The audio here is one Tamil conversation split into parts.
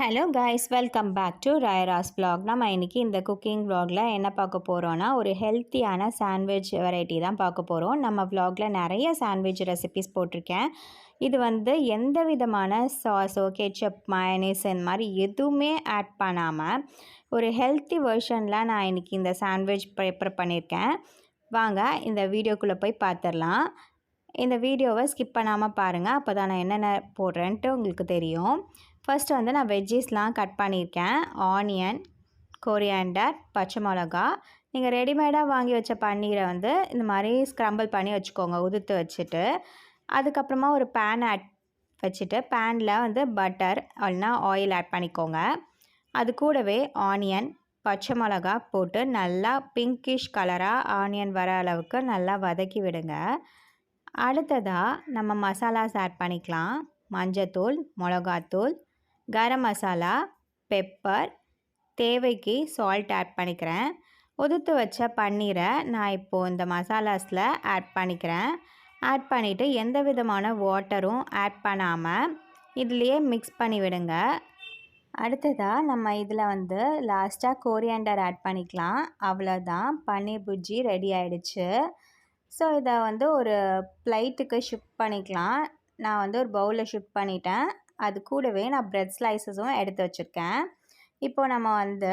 Hello guys welcome back to ராயராஸ் vlog. நம்ம இன்றைக்கி இந்த குக்கிங் வ்ளாகில் என்ன பார்க்க போகிறோன்னா ஒரு ஹெல்த்தியான சாண்ட்விச் வெரைட்டி தான் பார்க்க போகிறோம் நம்ம வ்ளாகில் நிறைய சாண்ட்விச் ரெசிபிஸ் போட்டிருக்கேன். இது வந்து எந்த விதமான சாஸோ கெச்சப் மயனீஸ் இந்த மாதிரி எதுவுமே ஆட் பண்ணாமல் ஒரு ஹெல்த்தி வெர்ஷனில் நான் இன்றைக்கி இந்த சாண்ட்விச் ப்ரிப்பேர் பண்ணியிருக்கேன். வாங்க இந்த வீடியோக்குள்ளே போய் பார்த்துடலாம் இந்த வீடியோவை ஸ்கிப் பண்ணாமல் பாருங்கள் அப்போ தான் நான் என்னென்ன போடுறேன்ட்டு உங்களுக்கு தெரியும். ஃபஸ்ட்டு வந்து நான் வெஜ்ஜீஸ்லாம் கட் பண்ணியிருக்கேன். ஆனியன் கொரியாண்டர் பச்சை மிளகா. நீங்கள் ரெடிமேடாக வாங்கி வச்ச பன்னீரை வந்து இந்த மாதிரி ஸ்க்ரம்பிள் பண்ணி வச்சுக்கோங்க உதுத்து வச்சுட்டு. அதுக்கப்புறமா ஒரு பேன் ஆட் வச்சுட்டு பேனில் வந்து பட்டர் இல்லைனா ஆயில் ஆட் பண்ணிக்கோங்க. அது கூடவே ஆனியன் பச்சை மிளகா போட்டு நல்லா பிங்கிஷ் கலராக ஆனியன் வர அளவுக்கு நல்லா வதக்கி விடுங்க. அடுத்ததாக நம்ம மசாலாஸ் ஆட் பண்ணிக்கலாம். மஞ்சத்தூள் மிளகாத்தூள் கரம் மசாலா பெப்பர் தேவைக்கு சால்ட் ஆட் பண்ணிக்கிறேன். உதுத்து வச்ச பன்னீரை நான் இப்போது இந்த மசாலாஸில் ஆட் பண்ணிக்கிறேன். ஆட் பண்ணிவிட்டு எந்த விதமான வாட்டரும் ஆட் பண்ணாமல் இதுலேயே மிக்ஸ் பண்ணி விடுங்க. அடுத்ததாக நம்ம இதில் வந்து லாஸ்ட்டாக கோரியாண்டர் ஆட் பண்ணிக்கலாம். அவ்வளோதான் பன்னீர் புஜ்ஜி ரெடி ஆயிடுச்சு. ஸோ இதை வந்து ஒரு ப்ளைட்டுக்கு ஷிஃப்ட் பண்ணிக்கலாம். நான் வந்து ஒரு பவுலில் ஷிஃப்ட் பண்ணிட்டேன். அது கூடவே நான் ப்ரெட் ஸ்லைசஸும் எடுத்து வச்சுருக்கேன். இப்போ நம்ம வந்து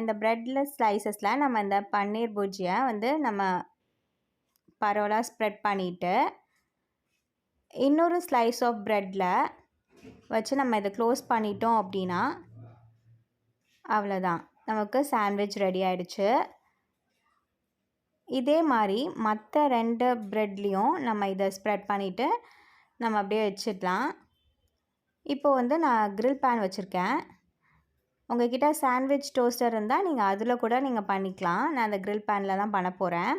இந்த ப்ரெட்டில் ஸ்லைசஸில் நம்ம இந்த பன்னீர் பூஜியை வந்து நம்ம பரவலாக ஸ்ப்ரெட் பண்ணிவிட்டு இன்னொரு ஸ்லைஸ் ஆஃப் ப்ரெட்டில் வச்சு நம்ம இதை க்ளோஸ் பண்ணிட்டோம் அப்படின்னா அவ்வளோதான் நமக்கு சாண்ட்விச் ரெடி ஆயிடுச்சு. இதே மாதிரி மற்ற ரெண்டு ப்ரெட்லேயும் நம்ம இதை ஸ்ப்ரெட் பண்ணிவிட்டு நம்ம அப்படியே வச்சிடலாம். இப்போ வந்து நான் க்ரில் பேன் வச்சுருக்கேன். உங்ககிட்ட சாண்ட்விச் டோஸ்டர் இருந்தால் நீங்கள் அதில் கூட நீங்கள் பண்ணிக்கலாம். நான் அந்த க்ரில் பேனில் தான் பண்ண போகிறேன்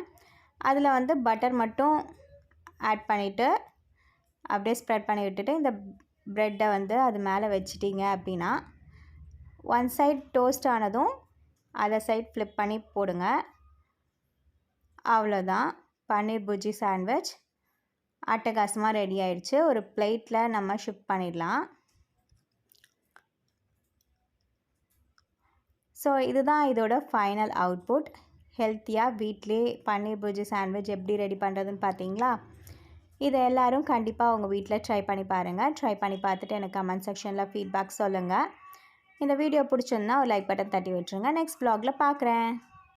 அதில் வந்து பட்டர் மட்டும் ஆட் பண்ணிவிட்டு அப்படியே ஸ்ப்ரெட் பண்ணி விட்டுட்டு இந்த ப்ரெட்டை வந்து அது மேலே வச்சிட்டிங்க அப்படின்னா ஒன் சைட் டோஸ்ட் ஆனதும் அதை சைட் ஃப்ளிப் பண்ணி போடுங்க. அவ்வளோதான் பன்னீர் புஜ்ஜி சாண்ட்விச் அட்டகாசமாக ரெடி ஆயிடுச்சு. ஒரு பிளேட்டில் நம்ம ஷிஃப்ட் பண்ணிடலாம். ஸோ இதுதான் இதோட ஃபைனல் அவுட்புட் ஹெல்த்தியாக வீட்டிலே பன்னீர் பூஜை சாண்ட்விச் எப்படி ரெடி பண்ணுறதுன்னு பார்த்தீங்களா? இதை எல்லோரும் கண்டிப்பாக உங்கள் வீட்டில் ட்ரை பண்ணி பாருங்கள் ட்ரை பண்ணி பார்த்துட்டு எனக்கு கமெண்ட் செக்ஷனில் ஃபீட்பேக் சொல்லுங்கள் இந்த வீடியோ பிடிச்சிருந்தா ஒரு லைக் பட்டன் தட்டி விட்டுருங்க. நெக்ஸ்ட் ப்ளாகில் பார்க்குறேன்.